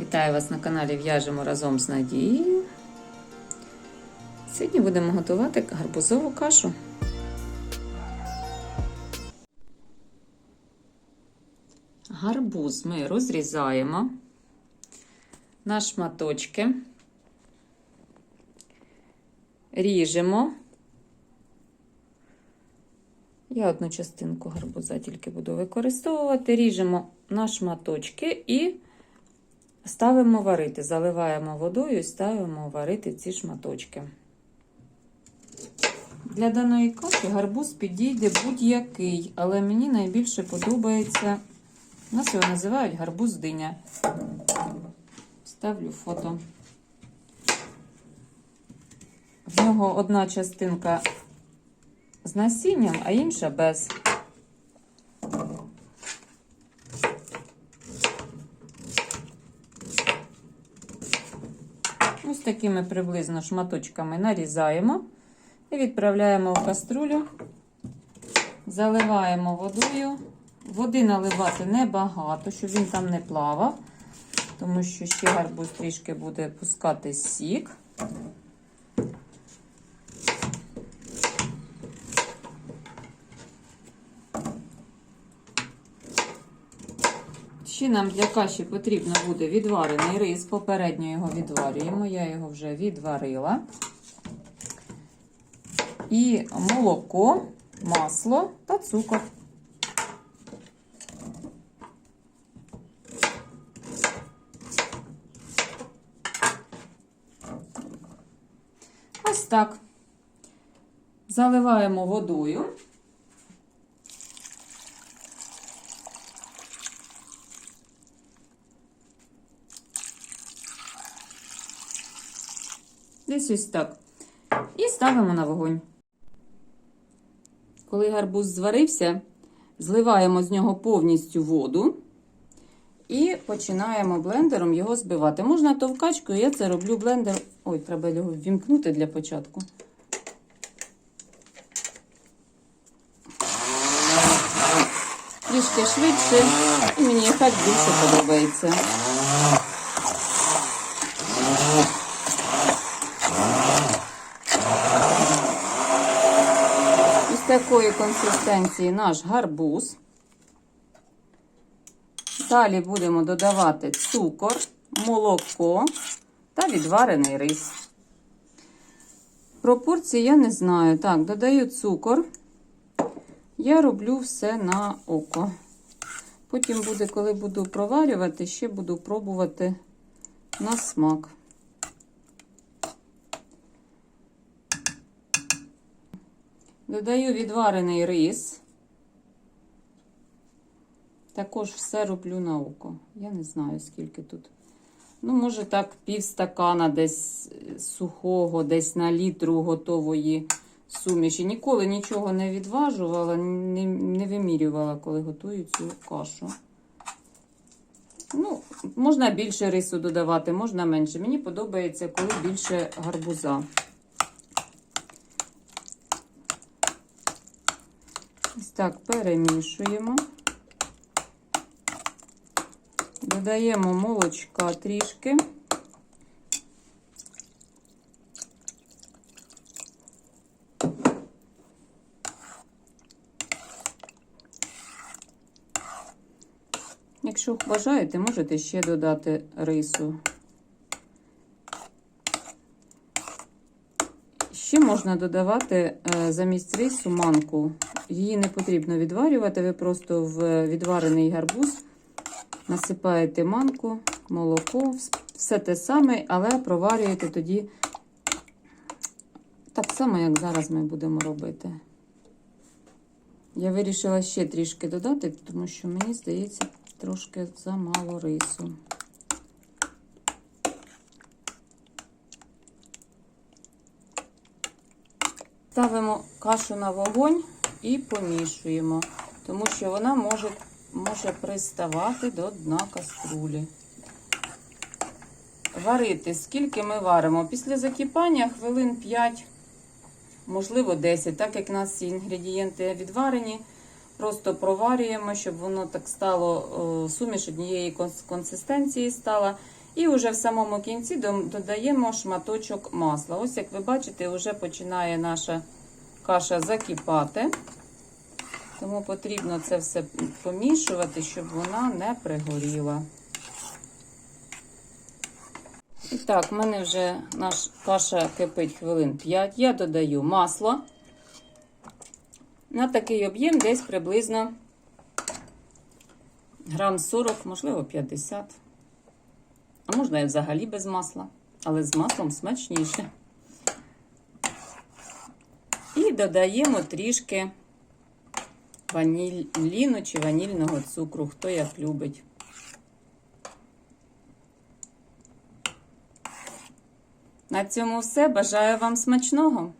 Вітаю вас на каналі В'яжемо разом з Надією. Сьогодні будемо готувати гарбузову кашу. Гарбуз ми розрізаємо на шматочки, ріжемо. Я одну частинку гарбуза тільки буду використовувати, ріжемо на шматочки і ставимо варити. Заливаємо водою і ставимо варити ці шматочки. Для даної каші гарбуз підійде будь-який, але мені найбільше подобається. У нас його називають гарбуз диня. Ставлю фото. В нього одна частинка з насінням, а інша без. Ось такими приблизно шматочками нарізаємо і відправляємо в каструлю, заливаємо водою. Води наливати небагато, щоб він там не плавав, тому що ще гарбуз трішки буде пускати сік. Ще нам для каші потрібно буде відварений рис. Попередньо його відварюємо. Я його вже відварила. І молоко, масло та цукор. Ось так. Заливаємо водою. Десь ось так. І ставимо на вогонь. Коли гарбуз зварився, зливаємо з нього повністю воду і починаємо блендером його збивати. Можна товкачкою, я це роблю блендер. Ой, треба його ввімкнути для початку. Трішки швидше, і мені ефект більше подобається. Ось такої консистенції наш гарбуз. Далі будемо додавати цукор, молоко та відварений рис. Пропорції я не знаю. Так, додаю цукор. Я роблю все на око. Потім буде, коли буду проварювати, ще буду пробувати на смак. Додаю відварений рис. Також все роблю на око. Я не знаю, скільки тут. Ну, може, так, пів стакана десь сухого, десь на літру готової суміші. Ніколи нічого не відважувала, не, не вимірювала, коли готую цю кашу. Ну, можна більше рису додавати, можна менше. Мені подобається, коли більше гарбуза. Ось так перемішуємо. Додаємо молочка трішки. Якщо бажаєте, можете ще додати рису. Ще можна додавати е, замість рису манку. Її не потрібно відварювати, ви просто в відварений гарбуз насипаєте манку, молоко, все те саме, але проварюєте тоді так само, як зараз ми будемо робити. Я вирішила ще трішки додати, тому що мені здається, трошки замало рису. Ставимо кашу на вогонь і помішуємо, тому що вона може, може приставати до дна каструлі. Варити, скільки ми варимо? Після закипання хвилин 5, можливо 10, так як у нас всі інгредієнти відварені. Просто проварюємо, щоб воно так стало, суміш однієї консистенції стала. І вже в самому кінці додаємо шматочок масла. Ось, як ви бачите, вже починає наша каша закипати. Тому потрібно це все помішувати, щоб вона не пригоріла. І так, в мене вже наш каша кипить хвилин 5. Я додаю масло. На такий об'єм десь приблизно грам 40, можливо, 50. А можна і взагалі без масла, але з маслом смачніше. І додаємо трішки ваніліну чи ванільного цукру, хто як любить. На цьому все. Бажаю вам смачного!